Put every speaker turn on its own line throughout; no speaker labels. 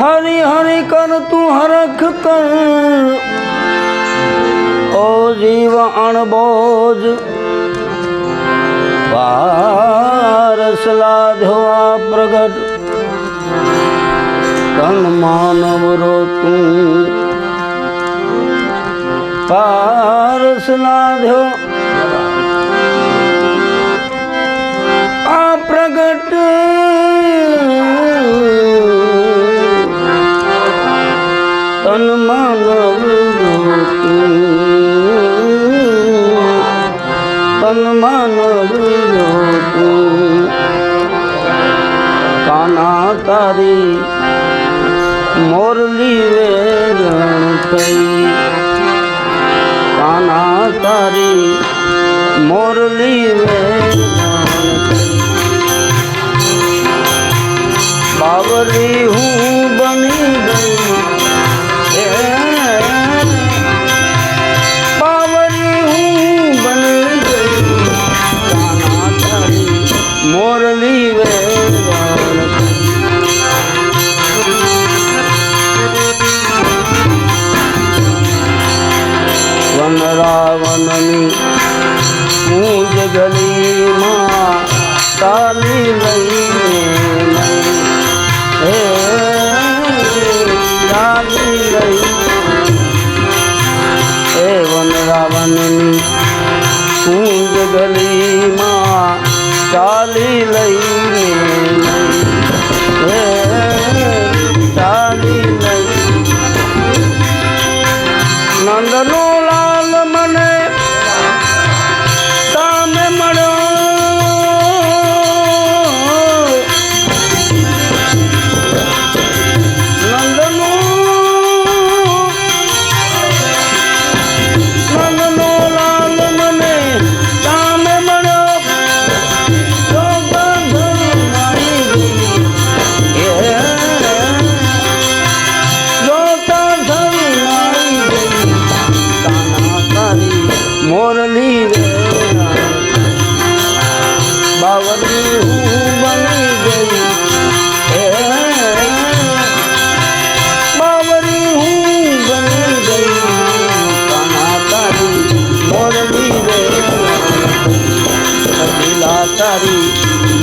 હરી હરી કર તું હરખ કર. ઓ જીવ અણબોજ પારસ લાધો આ પ્રગટ. તન માનવ રો તું. પારસ લાધો આ તું કાના તારી મોરલી વેરણ થઈ. કાના તારી મોરલી વેરણ બાવરી હું બની ગઈ મોરલી વન રાવણની પૂજ જગલીમાં તાલી લઈને હે તાલી લઈ હે વન રાવણની પૂજ જગલીમાં ચાલી લઈને હે ચાલી લઈ નંદનો લાલ મને સામે મળ્યો.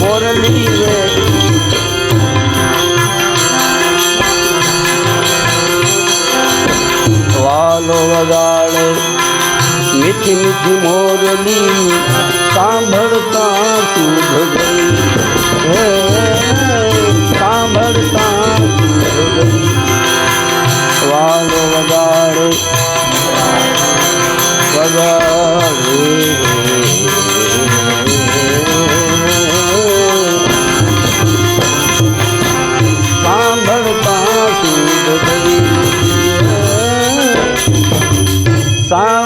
મોરલી રે વાલો વગાડે મીઠી મીઠી મોરલી સાંભળતા શુભ ગઈ. વગાડે વગાડે.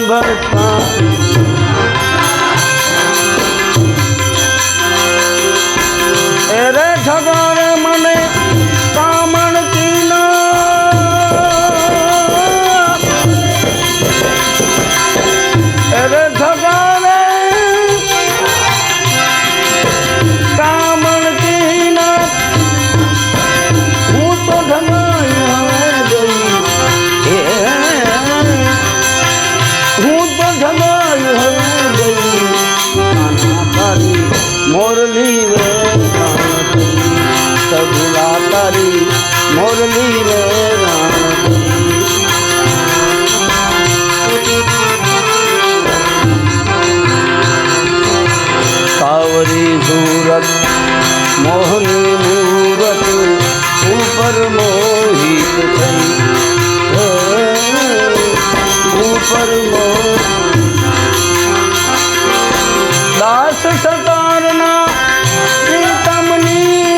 સાંભળતા મોહની મૂરત ઉપર મોહિત થઈ હે, ઉપર મોહ દાસ સતારના પ્રીતમની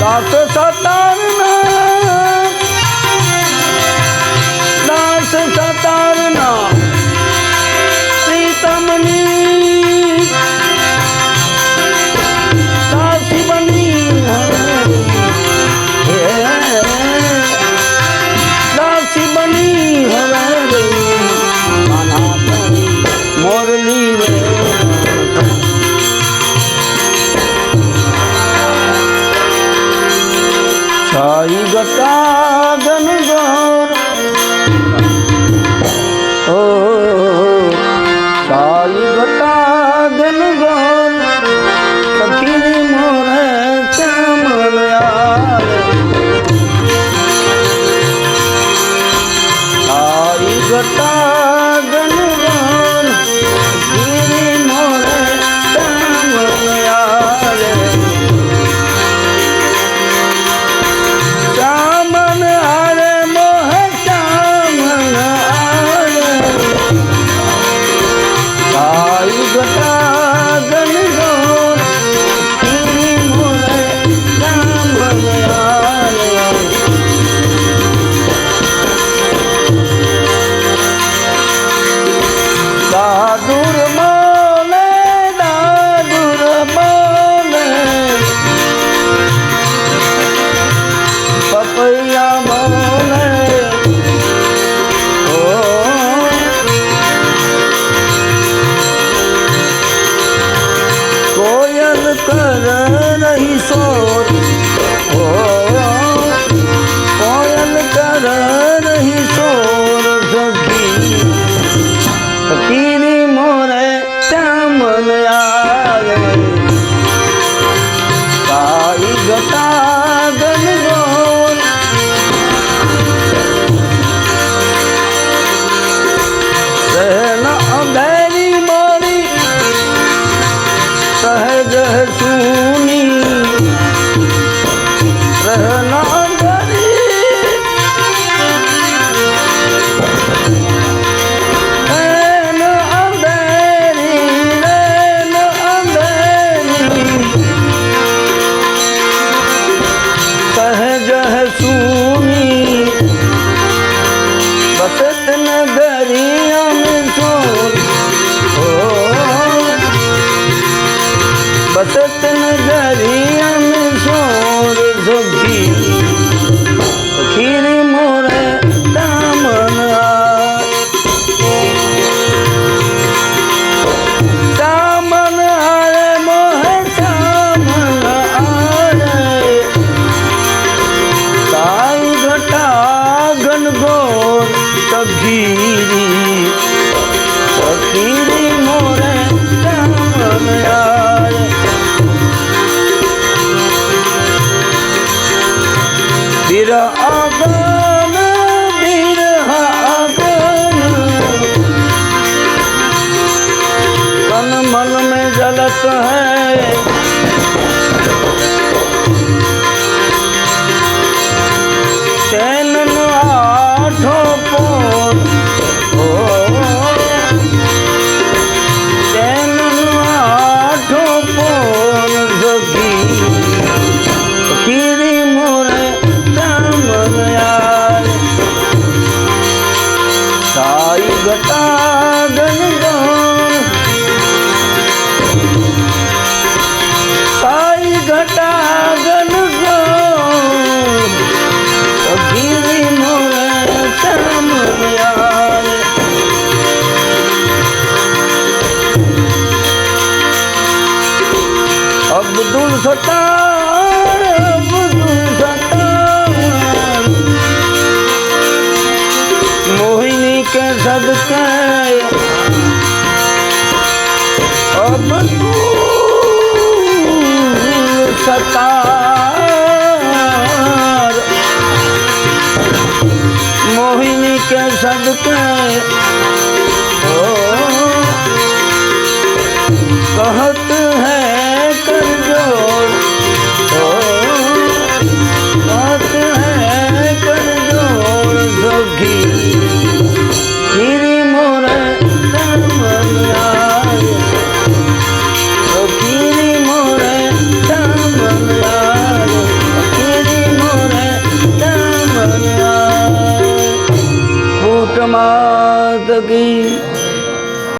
દાસ સતારના સહેલ અંધેરી મારી સહેલ શરીર સોળ યાદ કર અબ સતાર. મોહિની કે સદકા